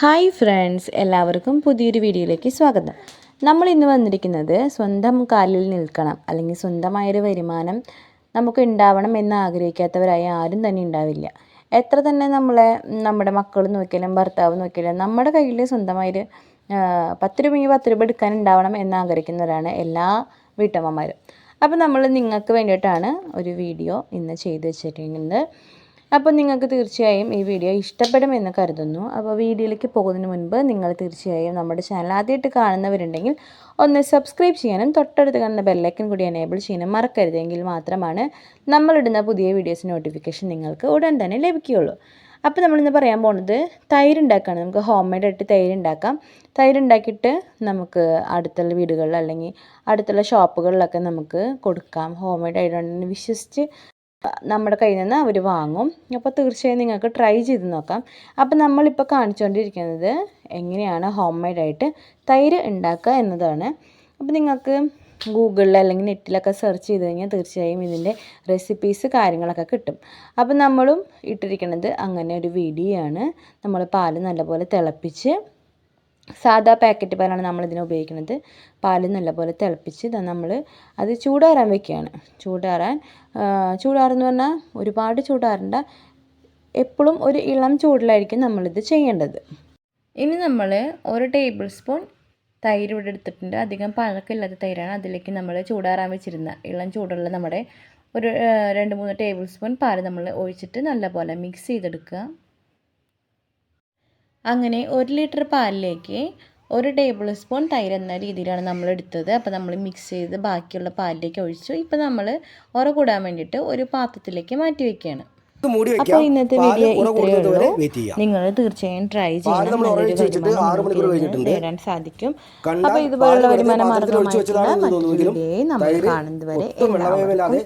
Hi friends എല്ലാവർക്കും പുതിയൊരു വീഡിയോയിലേക്ക് സ്വാഗതം. നമ്മൾ ഇന്ന് വന്നിരിക്കുന്നത് സ്വന്തം കാലിൽ നിൽക്കണം അല്ലെങ്കിൽ സ്വന്തമായൊരു വരുമാനം നമുക്ക് ഉണ്ടാവണം എന്ന് ആഗ്രഹിക്കാത്തവരായി ആരും തന്നെ ഉണ്ടാവില്ല. എത്ര തന്നെ നമ്മളെ നമ്മുടെ മക്കൾ നോക്കിയാലും ഭർത്താവ് നോക്കിയാലും നമ്മുടെ കയ്യിൽ സ്വന്തമായൊരു പത്ത് രൂപയെങ്കിൽ പത്ത് രൂപ എടുക്കാൻ ഉണ്ടാവണം എന്ന് ആഗ്രഹിക്കുന്നവരാണ് എല്ലാ വീട്ടമ്മമാരും. അപ്പോൾ നമ്മൾ നിങ്ങൾക്ക് വേണ്ടിയിട്ടാണ് ഒരു വീഡിയോ ഇന്ന് ചെയ്തു വെച്ചിരിക്കുന്നത്. അപ്പോൾ നിങ്ങൾക്ക് തീർച്ചയായും ഈ വീഡിയോ ഇഷ്ടപ്പെടുമെന്ന് കരുതുന്നു. അപ്പോൾ വീഡിയോയിലേക്ക് പോകുന്നതിന് മുൻപ് നിങ്ങൾ തീർച്ചയായും നമ്മുടെ ചാനൽ ആദ്യമായിട്ട് കാണുന്നവരുണ്ടെങ്കിൽ ഒന്ന് സബ്സ്ക്രൈബ് ചെയ്യാനും തൊട്ടടുത്ത് കാണുന്ന ബെല്ലൈക്കൻ കൂടി എനേബിൾ ചെയ്യാനും മറക്കരുതെങ്കിൽ മാത്രമാണ് നമ്മളിടുന്ന പുതിയ വീഡിയോസ് നോട്ടിഫിക്കേഷൻ നിങ്ങൾക്ക് ഉടൻ തന്നെ ലഭിക്കുകയുള്ളൂ. അപ്പോൾ നമ്മളിന്ന് പറയാൻ പോകുന്നത് തൈര് ഉണ്ടാക്കാണ് നമുക്ക് ഹോം മെയ്ഡ് ആയിട്ട് തൈര് ഉണ്ടാക്കാം. നമുക്ക് അടുത്തുള്ള വീടുകളിൽ അല്ലെങ്കിൽ അടുത്തുള്ള ഷോപ്പുകളിലൊക്കെ നമുക്ക് കൊടുക്കാം. ഹോം മെയ്ഡ് ആയതുകൊണ്ട് വിശ്വസിച്ച് നമ്മുടെ കയ്യിൽ നിന്ന് അവർ വാങ്ങും. അപ്പോൾ തീർച്ചയായും നിങ്ങൾക്ക് ട്രൈ ചെയ്ത് നോക്കാം. അപ്പോൾ നമ്മളിപ്പോൾ കാണിച്ചുകൊണ്ടിരിക്കുന്നത് എങ്ങനെയാണ് ഹോം മെയ്ഡായിട്ട് തൈര് ഉണ്ടാക്കുക എന്നതാണ്. അപ്പോൾ നിങ്ങൾക്ക് ഗൂഗിളിൽ അല്ലെങ്കിൽ നെറ്റിലൊക്കെ സെർച്ച് ചെയ്ത് കഴിഞ്ഞാൽ തീർച്ചയായും ഇതിന്റെ റെസിപ്പീസ് കാര്യങ്ങളൊക്കെ കിട്ടും. അപ്പോൾ നമ്മളും ഇട്ടിരിക്കുന്നത് അങ്ങനെ ഒരു വീഡിയോ ആണ്. നമ്മൾ പാൽ നല്ലപോലെ തിളപ്പിച്ച് സാധാ പാക്കറ്റ് പാലാണ് ഇതിന് ഉപയോഗിക്കുന്നത്. പാൽ നല്ലപോലെ തിളപ്പിച്ച് നമ്മൾ അത് ചൂടാറാൻ വെക്കുകയാണ്. ചൂടാറാൻ ചൂടാറെന്ന് പറഞ്ഞാൽ ഒരുപാട് ചൂടാറണ്ട. എപ്പോഴും ഒരു ഇളം ചൂടിലായിരിക്കും നമ്മളിത് ചെയ്യേണ്ടത്. ഇനി നമ്മൾ ഒരു ടേബിൾ സ്പൂൺ തൈര് ഇവിടെ എടുത്തിട്ടുണ്ട്. അധികം പഴക്കമില്ലാത്ത തൈരാണ്. അതിലേക്ക് നമ്മൾ ചൂടാറാൻ വെച്ചിരുന്ന ഇളം ചൂടുള്ള നമ്മുടെ ഒരു രണ്ട് മൂന്ന് ടേബിൾ സ്പൂൺ പാൽ നമ്മൾ ഒഴിച്ചിട്ട് നല്ലപോലെ മിക്സ് ചെയ്തെടുക്കുക. അങ്ങനെ ഒരു ലിറ്റർ പാലിലേക്ക് ഒരു ടേബിൾ സ്പൂൺ തൈര് എന്ന രീതിയിലാണ് നമ്മൾ എടുത്തത്. അപ്പോൾ നമ്മൾ മിക്സ് ചെയ്ത് ബാക്കിയുള്ള പാലിലേക്ക് ഒഴിച്ചു. ഇപ്പോൾ നമ്മൾ ഉറ കൂടാൻ വേണ്ടിയിട്ട് ഒരു പാത്രത്തിലേക്ക് മാറ്റി വയ്ക്കുകയാണ് അപ്പോൾ ഇന്നത്തെ വീഡിയോ ഇത്രയേ ഉള്ളൂ. നിങ്ങൾ തീർച്ചയായും ട്രൈ ചെയ്യാൻ ചെയ്യണം. നല്ലൊരു വരുമാനം. നേടാൻ സാധിക്കും. അപ്പോൾ ഇതുപോലുള്ള വരുമാനം മാർഗമായിട്ടുള്ള മറ്റൊരു വീഡിയോയെ നമ്മൾ കാണുന്നത് വരെ എല്ലാവർക്കും